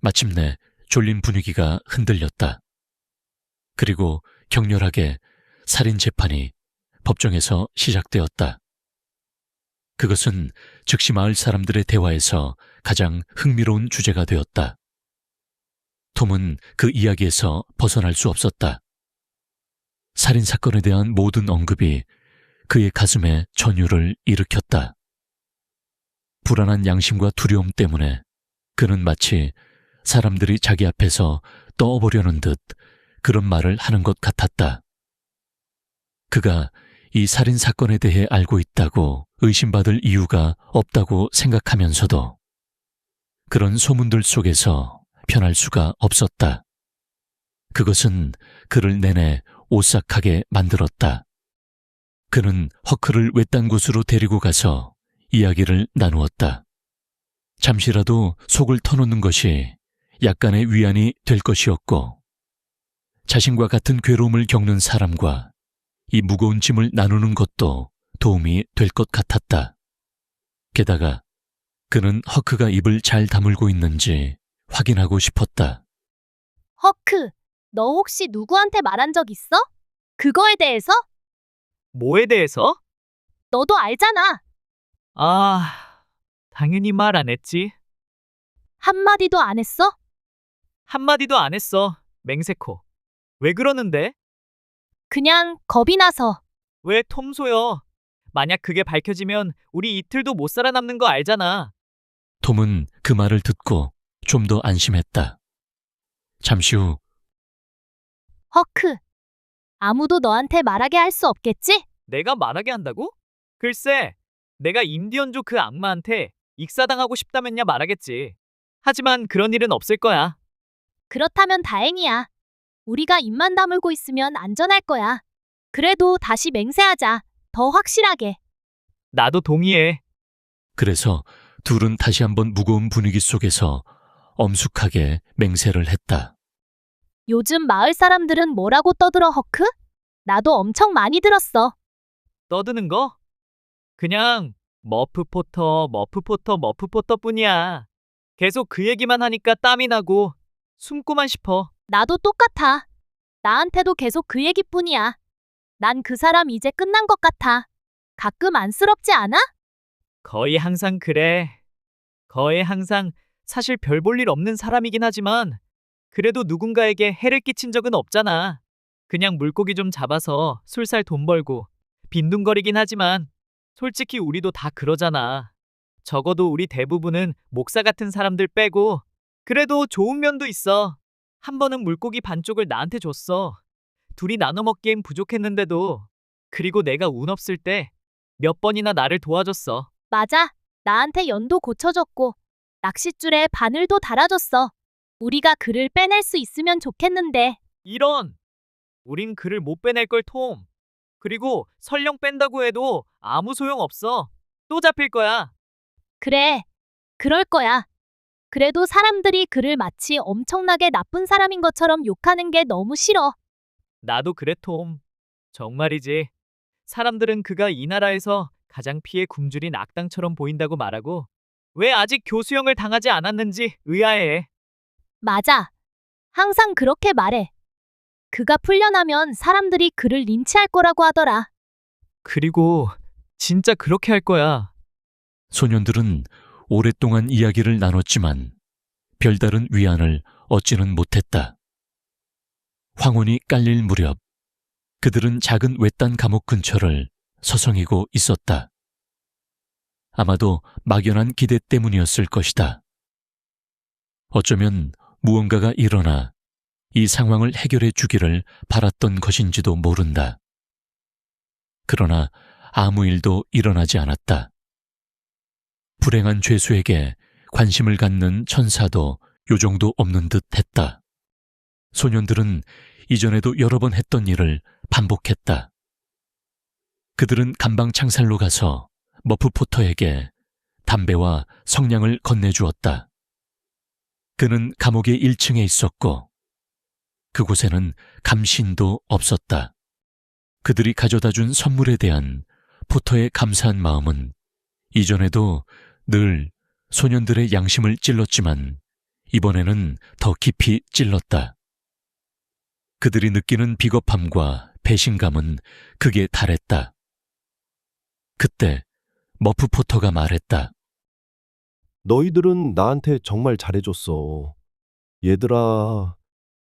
마침내 졸린 분위기가 흔들렸다. 그리고 격렬하게 살인 재판이 법정에서 시작되었다. 그것은 즉시 마을 사람들의 대화에서 가장 흥미로운 주제가 되었다. 톰은 그 이야기에서 벗어날 수 없었다. 살인 사건에 대한 모든 언급이 그의 가슴에 전율을 일으켰다. 불안한 양심과 두려움 때문에 그는 마치 사람들이 자기 앞에서 떠오르려는 듯 그런 말을 하는 것 같았다. 그가 이 살인 사건에 대해 알고 있다고 의심받을 이유가 없다고 생각하면서도 그런 소문들 속에서 편할 수가 없었다. 그것은 그를 내내 오싹하게 만들었다. 그는 허크를 외딴 곳으로 데리고 가서 이야기를 나누었다. 잠시라도 속을 터놓는 것이 약간의 위안이 될 것이었고, 자신과 같은 괴로움을 겪는 사람과 이 무거운 짐을 나누는 것도 도움이 될 것 같았다. 게다가 그는 허크가 입을 잘 다물고 있는지 확인하고 싶었다. 허크, 너 혹시 누구한테 말한 적 있어? 그거에 대해서? 뭐에 대해서? 너도 알잖아. 아, 당연히 말 안 했지. 한마디도 안 했어? 한마디도 안 했어. 맹세코. 왜 그러는데? 그냥 겁이 나서. 왜 톰소여? 만약 그게 밝혀지면 우리 이틀도 못 살아남는 거 알잖아. 톰은 그 말을 듣고 좀 더 안심했다. 잠시 후 허크. 아무도 너한테 말하게 할 수 없겠지? 내가 말하게 한다고? 글쎄, 내가 임디언조 그 악마한테 익사당하고 싶다면야 말하겠지. 하지만 그런 일은 없을 거야. 그렇다면 다행이야. 우리가 입만 다물고 있으면 안전할 거야. 그래도 다시 맹세하자. 더 확실하게. 나도 동의해. 그래서 둘은 다시 한번 무거운 분위기 속에서 엄숙하게 맹세를 했다. 요즘 마을 사람들은 뭐라고 떠들어 허크? 나도 엄청 많이 들었어. 떠드는 거? 그냥 머프 포터, 머프 포터, 머프 포터 뿐이야. 계속 그 얘기만 하니까 땀이 나고 숨고만 싶어. 나도 똑같아. 나한테도 계속 그 얘기뿐이야. 난 그 사람 이제 끝난 것 같아. 가끔 안쓰럽지 않아? 거의 항상 그래. 거의 항상 사실 별 볼 일 없는 사람이긴 하지만 그래도 누군가에게 해를 끼친 적은 없잖아. 그냥 물고기 좀 잡아서 술살 돈 벌고 빈둥거리긴 하지만 솔직히 우리도 다 그러잖아. 적어도 우리 대부분은 목사 같은 사람들 빼고 그래도 좋은 면도 있어. 한 번은 물고기 반쪽을 나한테 줬어. 둘이 나눠 먹기엔 부족했는데도 그리고 내가 운 없을 때 몇 번이나 나를 도와줬어. 맞아. 나한테 연도 고쳐줬고, 낚싯줄에 바늘도 달아줬어. 우리가 그를 빼낼 수 있으면 좋겠는데. 이런! 우린 그를 못 빼낼 걸 톰. 그리고 설령 뺀다고 해도 아무 소용 없어. 또 잡힐 거야. 그래. 그럴 거야. 그래도 사람들이 그를 마치 엄청나게 나쁜 사람인 것처럼 욕하는 게 너무 싫어. 나도 그래 톰. 정말이지. 사람들은 그가 이 나라에서 가장 피해 굶주린 악당처럼 보인다고 말하고 왜 아직 교수형을 당하지 않았는지 의아해해. 맞아. 항상 그렇게 말해. 그가 풀려나면 사람들이 그를 린치할 거라고 하더라. 그리고 진짜 그렇게 할 거야. 소년들은 오랫동안 이야기를 나눴지만 별다른 위안을 얻지는 못했다. 황혼이 깔릴 무렵 그들은 작은 외딴 감옥 근처를 서성이고 있었다. 아마도 막연한 기대 때문이었을 것이다. 어쩌면 무언가가 일어나 이 상황을 해결해 주기를 바랐던 것인지도 모른다. 그러나 아무 일도 일어나지 않았다. 불행한 죄수에게 관심을 갖는 천사도 요 정도 없는 듯 했다. 소년들은 이전에도 여러 번 했던 일을 반복했다. 그들은 감방 창살로 가서 머프 포터에게 담배와 성냥을 건네주었다. 그는 감옥의 1층에 있었고 그곳에는 감신도 없었다. 그들이 가져다 준 선물에 대한 포터의 감사한 마음은 이전에도 늘 소년들의 양심을 찔렀지만 이번에는 더 깊이 찔렀다. 그들이 느끼는 비겁함과 배신감은 극에 달했다. 그때 머프 포터가 말했다. 너희들은 나한테 정말 잘해줬어. 얘들아,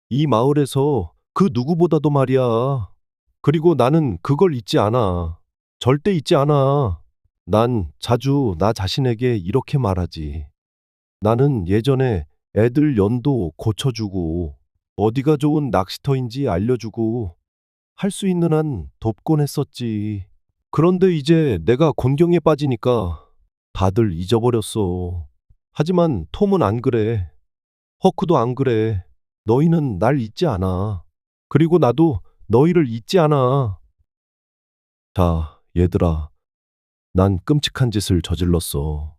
이 마을에서 그 누구보다도 말이야. 그리고 나는 그걸 잊지 않아. 절대 잊지 않아. 난 자주 나 자신에게 이렇게 말하지. 나는 예전에 애들 연도 고쳐주고, 어디가 좋은 낚시터인지 알려주고, 할 수 있는 한 돕곤 했었지. 그런데 이제 내가 곤경에 빠지니까 다들 잊어버렸어. 하지만 톰은 안 그래. 허크도 안 그래. 너희는 날 잊지 않아. 그리고 나도 너희를 잊지 않아. 자, 얘들아. 난 끔찍한 짓을 저질렀어.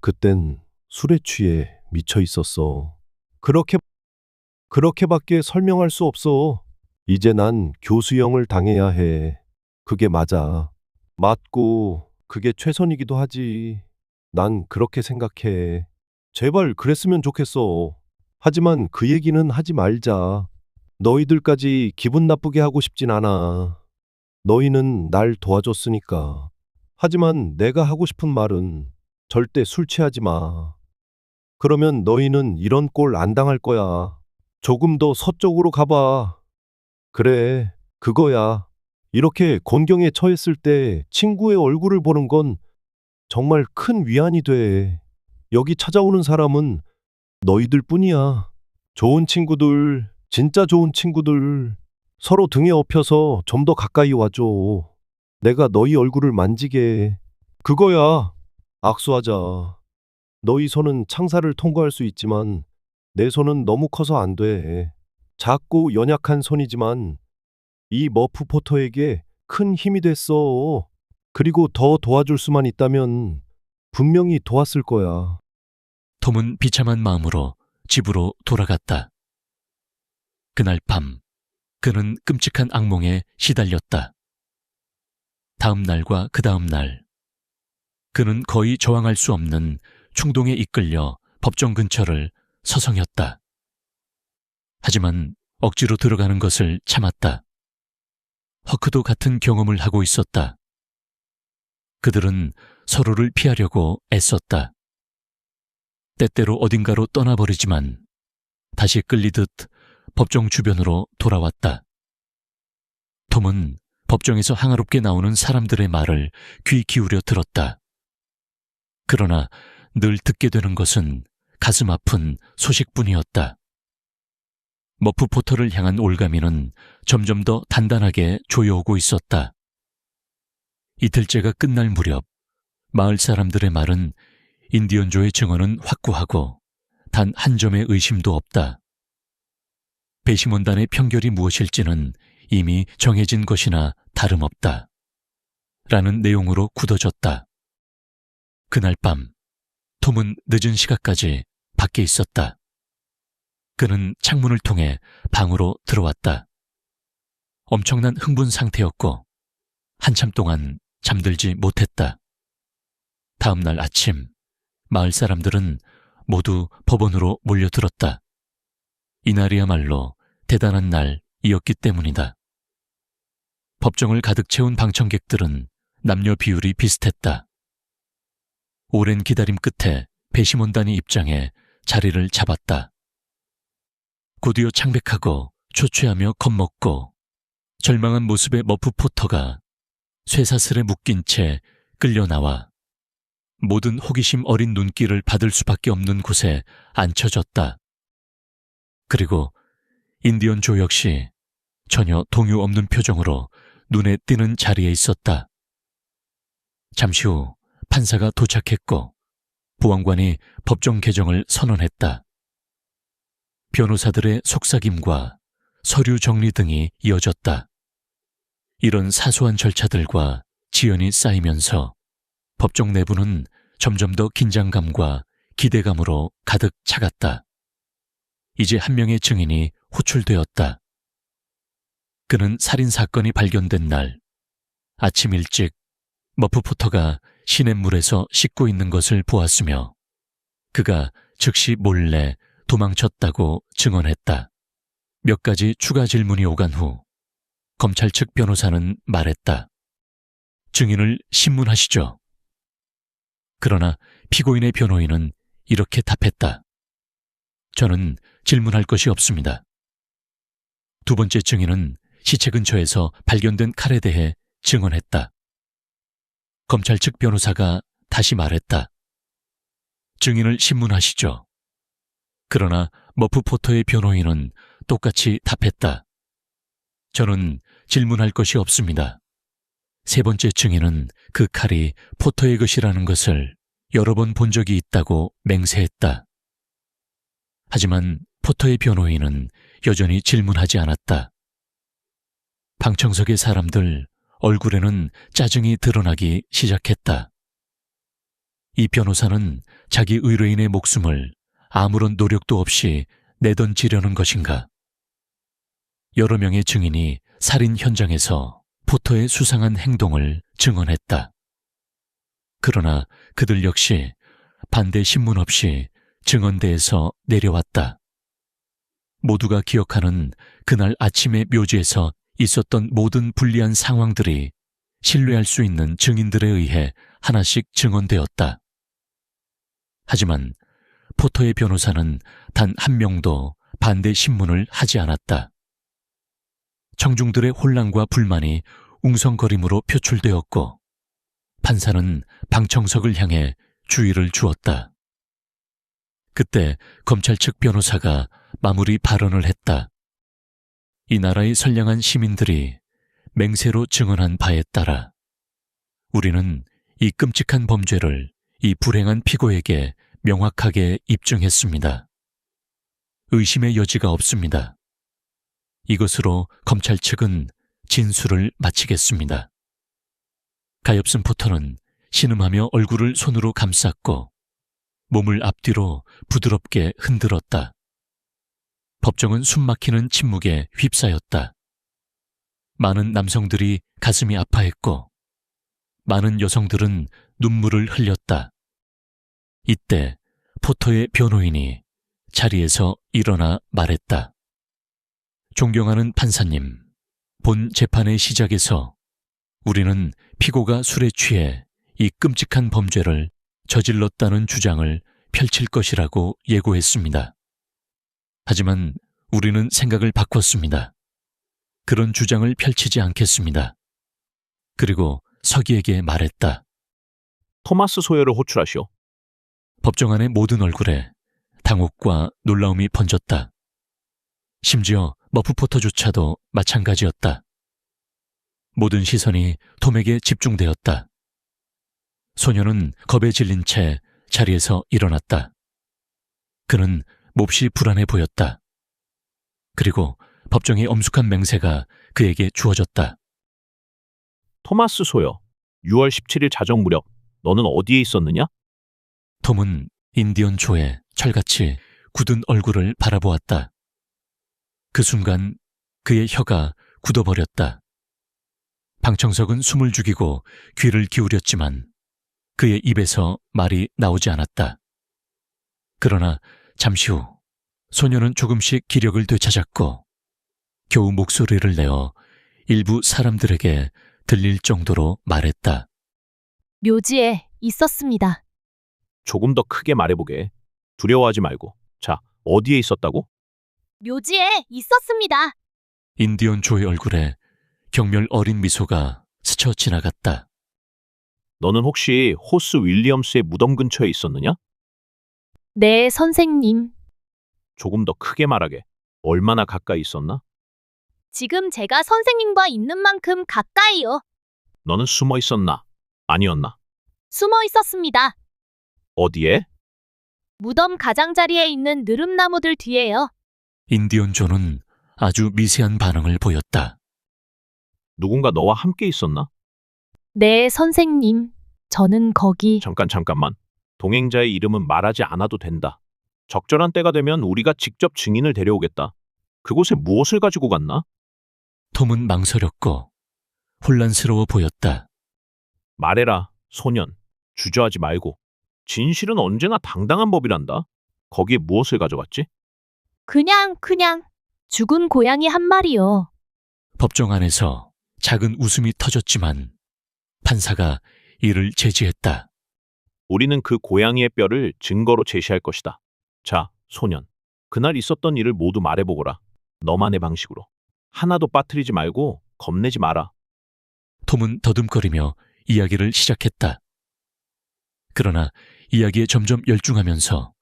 그땐 술에 취해 미쳐 있었어. 그렇게, 그렇게밖에 설명할 수 없어. 이제 난 교수형을 당해야 해. 그게 맞아. 맞고, 그게 최선이기도 하지. 난 그렇게 생각해. 제발 그랬으면 좋겠어. 하지만 그 얘기는 하지 말자. 너희들까지 기분 나쁘게 하고 싶진 않아. 너희는 날 도와줬으니까. 하지만 내가 하고 싶은 말은 절대 술 취하지 마. 그러면 너희는 이런 꼴 안 당할 거야. 조금 더 서쪽으로 가봐. 그래, 그거야. 이렇게 곤경에 처했을 때 친구의 얼굴을 보는 건 정말 큰 위안이 돼. 여기 찾아오는 사람은 너희들 뿐이야. 좋은 친구들, 진짜 좋은 친구들. 서로 등에 업혀서 좀 더 가까이 와줘. 내가 너희 얼굴을 만지게 해. 그거야. 악수하자. 너희 손은 창사를 통과할 수 있지만 내 손은 너무 커서 안 돼. 작고 연약한 손이지만 이 머프 포터에게 큰 힘이 됐어. 그리고 더 도와줄 수만 있다면 분명히 도왔을 거야. 톰은 비참한 마음으로 집으로 돌아갔다. 그날 밤, 그는 끔찍한 악몽에 시달렸다. 다음 날과 그 다음 날, 그는 거의 저항할 수 없는 충동에 이끌려 법정 근처를 서성였다. 하지만 억지로 들어가는 것을 참았다. 허크도 같은 경험을 하고 있었다. 그들은 서로를 피하려고 애썼다. 때때로 어딘가로 떠나버리지만 다시 끌리듯 법정 주변으로 돌아왔다. 톰은 법정에서 항아롭게 나오는 사람들의 말을 귀 기울여 들었다. 그러나 늘 듣게 되는 것은 가슴 아픈 소식뿐이었다. 머프 포터를 향한 올가미는 점점 더 단단하게 조여오고 있었다. 이틀째가 끝날 무렵 마을 사람들의 말은 인디언조의 증언은 확고하고 단 한 점의 의심도 없다. 배심원단의 편결이 무엇일지는 이미 정해진 것이나 다름없다. 라는 내용으로 굳어졌다. 그날 밤, 톰은 늦은 시각까지 밖에 있었다. 그는 창문을 통해 방으로 들어왔다. 엄청난 흥분 상태였고, 한참 동안 잠들지 못했다. 다음 날 아침, 마을 사람들은 모두 법원으로 몰려들었다. 이날이야말로 대단한 날이었기 때문이다. 법정을 가득 채운 방청객들은 남녀 비율이 비슷했다. 오랜 기다림 끝에 배심원단이 입장해 자리를 잡았다. 곧이어 창백하고 초췌하며 겁먹고 절망한 모습의 머프 포터가 쇠사슬에 묶인 채 끌려 나와 모든 호기심 어린 눈길을 받을 수밖에 없는 곳에 앉혀졌다. 그리고 인디언 조 역시 전혀 동요 없는 표정으로 눈에 띄는 자리에 있었다. 잠시 후 판사가 도착했고 보안관이 법정 개정을 선언했다. 변호사들의 속삭임과 서류 정리 등이 이어졌다. 이런 사소한 절차들과 지연이 쌓이면서 법정 내부는 점점 더 긴장감과 기대감으로 가득 차갔다. 이제 한 명의 증인이 호출되었다. 그는 살인 사건이 발견된 날 아침 일찍 머프 포터가 시냇물에서 씻고 있는 것을 보았으며 그가 즉시 몰래 도망쳤다고 증언했다. 몇 가지 추가 질문이 오간 후 검찰 측 변호사는 말했다. 증인을 신문하시죠. 그러나 피고인의 변호인은 이렇게 답했다. 저는 질문할 것이 없습니다. 두 번째 증인은 시체 근처에서 발견된 칼에 대해 증언했다. 검찰 측 변호사가 다시 말했다. 증인을 신문하시죠. 그러나 머프 포터의 변호인은 똑같이 답했다. 저는 질문할 것이 없습니다. 세 번째 증인은 그 칼이 포터의 것이라는 것을 여러 번 본 적이 있다고 맹세했다. 하지만 포터의 변호인은 여전히 질문하지 않았다. 방청석의 사람들 얼굴에는 짜증이 드러나기 시작했다. 이 변호사는 자기 의뢰인의 목숨을 아무런 노력도 없이 내던지려는 것인가? 여러 명의 증인이 살인 현장에서 포터의 수상한 행동을 증언했다. 그러나 그들 역시 반대 신문 없이 증언대에서 내려왔다. 모두가 기억하는 그날 아침의 묘지에서 있었던 모든 불리한 상황들이 신뢰할 수 있는 증인들에 의해 하나씩 증언되었다. 하지만 포터의 변호사는 단 한 명도 반대 신문을 하지 않았다. 청중들의 혼란과 불만이 웅성거림으로 표출되었고 판사는 방청석을 향해 주의를 주었다. 그때 검찰 측 변호사가 마무리 발언을 했다. 이 나라의 선량한 시민들이 맹세로 증언한 바에 따라 우리는 이 끔찍한 범죄를 이 불행한 피고에게 명확하게 입증했습니다. 의심의 여지가 없습니다. 이것으로 검찰 측은 진술을 마치겠습니다. 가엾은 포터는 신음하며 얼굴을 손으로 감쌌고 몸을 앞뒤로 부드럽게 흔들었다. 법정은 숨막히는 침묵에 휩싸였다. 많은 남성들이 가슴이 아파했고 많은 여성들은 눈물을 흘렸다. 이때 포터의 변호인이 자리에서 일어나 말했다. 존경하는 판사님, 본 재판의 시작에서 우리는 피고가 술에 취해 이 끔찍한 범죄를 저질렀다는 주장을 펼칠 것이라고 예고했습니다. 하지만 우리는 생각을 바꿨습니다. 그런 주장을 펼치지 않겠습니다. 그리고 서기에게 말했다. 토마스 소열을 호출하시오. 법정 안의 모든 얼굴에 당혹과 놀라움이 번졌다. 심지어 머프포터조차도 마찬가지였다. 모든 시선이 톰에게 집중되었다. 소녀는 겁에 질린 채 자리에서 일어났다. 그는 몹시 불안해 보였다. 그리고 법정의 엄숙한 맹세가 그에게 주어졌다. 토마스 소열, 6월 17일 자정 무렵 너는 어디에 있었느냐? 톰은 인디언 조의 철같이 굳은 얼굴을 바라보았다. 그 순간 그의 혀가 굳어버렸다. 방청석은 숨을 죽이고 귀를 기울였지만 그의 입에서 말이 나오지 않았다. 그러나 잠시 후 소녀는 조금씩 기력을 되찾았고 겨우 목소리를 내어 일부 사람들에게 들릴 정도로 말했다. 묘지에 있었습니다. 조금 더 크게 말해보게. 두려워하지 말고. 자, 어디에 있었다고? 묘지에 있었습니다. 인디언 조의 얼굴에 경멸 어린 미소가 스쳐 지나갔다. 너는 혹시 호스 윌리엄스의 무덤 근처에 있었느냐? 네, 선생님. 조금 더 크게 말하게. 얼마나 가까이 있었나? 지금 제가 선생님과 있는 만큼 가까이요. 너는 숨어 있었나? 아니었나? 숨어 있었습니다. 어디에? 무덤 가장자리에 있는 느릅나무들 뒤에요. 인디언 조는 아주 미세한 반응을 보였다. 누군가 너와 함께 있었나? 네, 선생님. 저는 거기 잠깐 잠깐만. 동행자의 이름은 말하지 않아도 된다. 적절한 때가 되면 우리가 직접 증인을 데려오겠다. 그곳에 무엇을 가지고 갔나? 톰은 망설였고 혼란스러워 보였다. 말해라, 소년. 주저하지 말고. 진실은 언제나 당당한 법이란다. 거기에 무엇을 가져갔지? 그냥, 그냥. 죽은 고양이 한 마리요. 법정 안에서 작은 웃음이 터졌지만 판사가 이를 제지했다. 우리는 그 고양이의 뼈를 증거로 제시할 것이다. 자, 소년. 그날 있었던 일을 모두 말해보거라. 너만의 방식으로. 하나도 빠뜨리지 말고 겁내지 마라. 톰은 더듬거리며 이야기를 시작했다. 그러나 이야기에 점점 열중하면서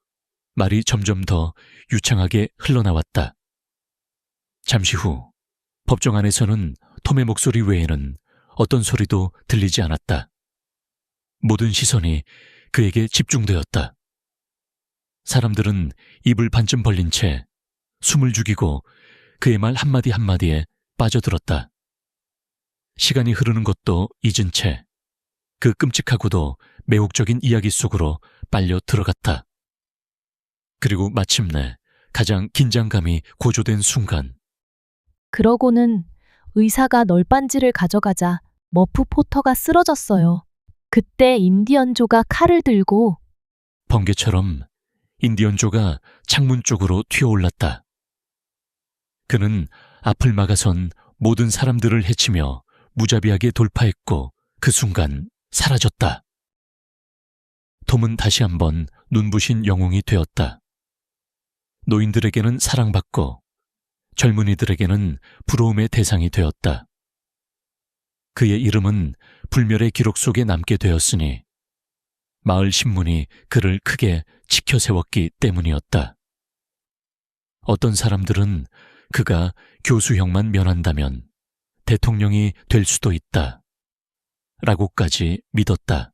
말이 점점 더 유창하게 흘러나왔다. 잠시 후 법정 안에서는 톰의 목소리 외에는 어떤 소리도 들리지 않았다. 모든 시선이 그에게 집중되었다. 사람들은 입을 반쯤 벌린 채 숨을 죽이고 그의 말 한마디 한마디에 빠져들었다. 시간이 흐르는 것도 잊은 채 그 끔찍하고도 매혹적인 이야기 속으로 빨려 들어갔다. 그리고 마침내 가장 긴장감이 고조된 순간 그러고는 의사가 널빤지를 가져가자 머프 포터가 쓰러졌어요. 그때 인디언조가 칼을 들고 번개처럼 인디언조가 창문 쪽으로 튀어올랐다. 그는 앞을 막아선 모든 사람들을 해치며 무자비하게 돌파했고 그 순간 사라졌다. 톰은 다시 한번 눈부신 영웅이 되었다. 노인들에게는 사랑받고 젊은이들에게는 부러움의 대상이 되었다. 그의 이름은 불멸의 기록 속에 남게 되었으니 마을 신문이 그를 크게 지켜 세웠기 때문이었다. 어떤 사람들은 그가 교수형만 면한다면 대통령이 될 수도 있다. 라고까지 믿었다.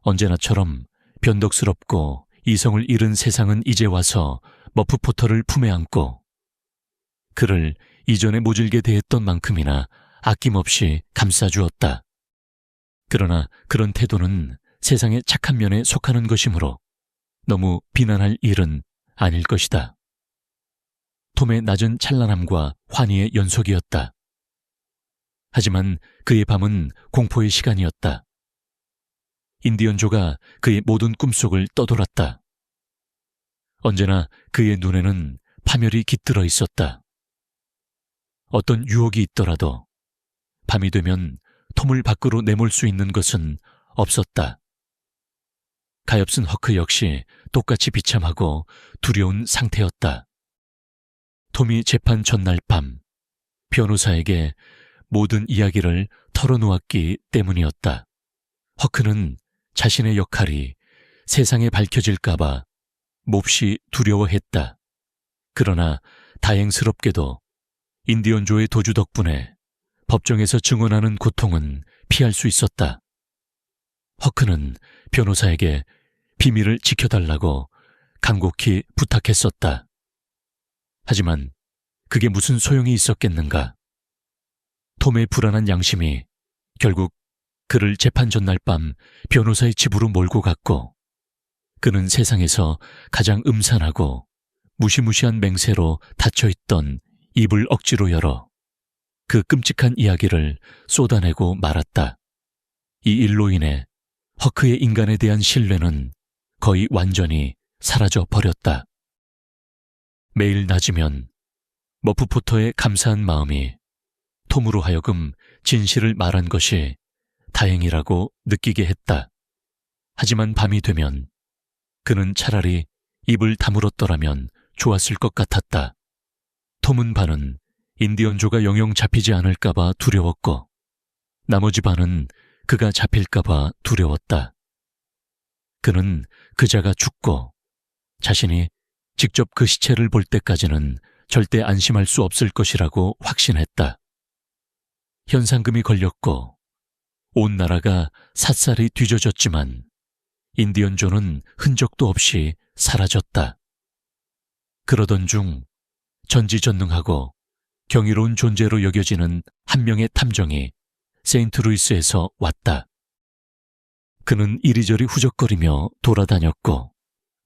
언제나처럼 변덕스럽고 이성을 잃은 세상은 이제 와서 머프 포터를 품에 안고 그를 이전에 모질게 대했던 만큼이나 아낌없이 감싸주었다. 그러나 그런 태도는 세상의 착한 면에 속하는 것이므로 너무 비난할 일은 아닐 것이다. 톰의 낮은 찬란함과 환희의 연속이었다. 하지만 그의 밤은 공포의 시간이었다. 인디언조가 그의 모든 꿈속을 떠돌았다. 언제나 그의 눈에는 파멸이 깃들어 있었다. 어떤 유혹이 있더라도 밤이 되면 톰을 밖으로 내몰 수 있는 것은 없었다. 가엾은 허크 역시 똑같이 비참하고 두려운 상태였다. 톰이 재판 전날 밤 변호사에게 모든 이야기를 털어놓았기 때문이었다. 허크는 자신의 역할이 세상에 밝혀질까봐 몹시 두려워했다. 그러나 다행스럽게도 인디언조의 도주 덕분에 법정에서 증언하는 고통은 피할 수 있었다. 허크는 변호사에게 비밀을 지켜달라고 간곡히 부탁했었다. 하지만 그게 무슨 소용이 있었겠는가? 톰의 불안한 양심이 결국 그를 재판 전날 밤 변호사의 집으로 몰고 갔고 그는 세상에서 가장 음산하고 무시무시한 맹세로 닫혀 있던 입을 억지로 열어 그 끔찍한 이야기를 쏟아내고 말았다. 이 일로 인해 허크의 인간에 대한 신뢰는 거의 완전히 사라져 버렸다. 매일 낮이면 머프포터의 감사한 마음이 톰으로 하여금 진실을 말한 것이 다행이라고 느끼게 했다. 하지만 밤이 되면 그는 차라리 입을 다물었더라면 좋았을 것 같았다. 톰은 반은 인디언조가 영영 잡히지 않을까봐 두려웠고, 나머지 반은 그가 잡힐까봐 두려웠다. 그는 그자가 죽고 자신이 직접 그 시체를 볼 때까지는 절대 안심할 수 없을 것이라고 확신했다. 현상금이 걸렸고 온 나라가 샅살이 뒤져졌지만 인디언조는 흔적도 없이 사라졌다. 그러던 중 전지전능하고 경이로운 존재로 여겨지는 한 명의 탐정이 세인트루이스에서 왔다. 그는 이리저리 후적거리며 돌아다녔고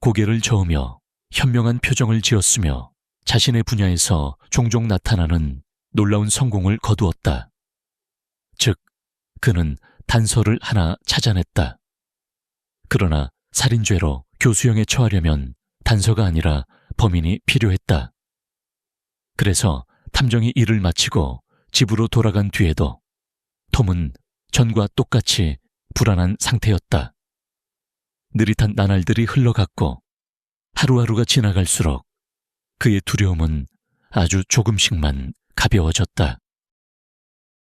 고개를 저으며 현명한 표정을 지었으며 자신의 분야에서 종종 나타나는 놀라운 성공을 거두었다. 즉, 그는 단서를 하나 찾아냈다. 그러나 살인죄로 교수형에 처하려면 단서가 아니라 범인이 필요했다. 그래서 탐정이 일을 마치고 집으로 돌아간 뒤에도 톰은 전과 똑같이 불안한 상태였다. 느릿한 나날들이 흘러갔고 하루하루가 지나갈수록 그의 두려움은 아주 조금씩만 가벼워졌다.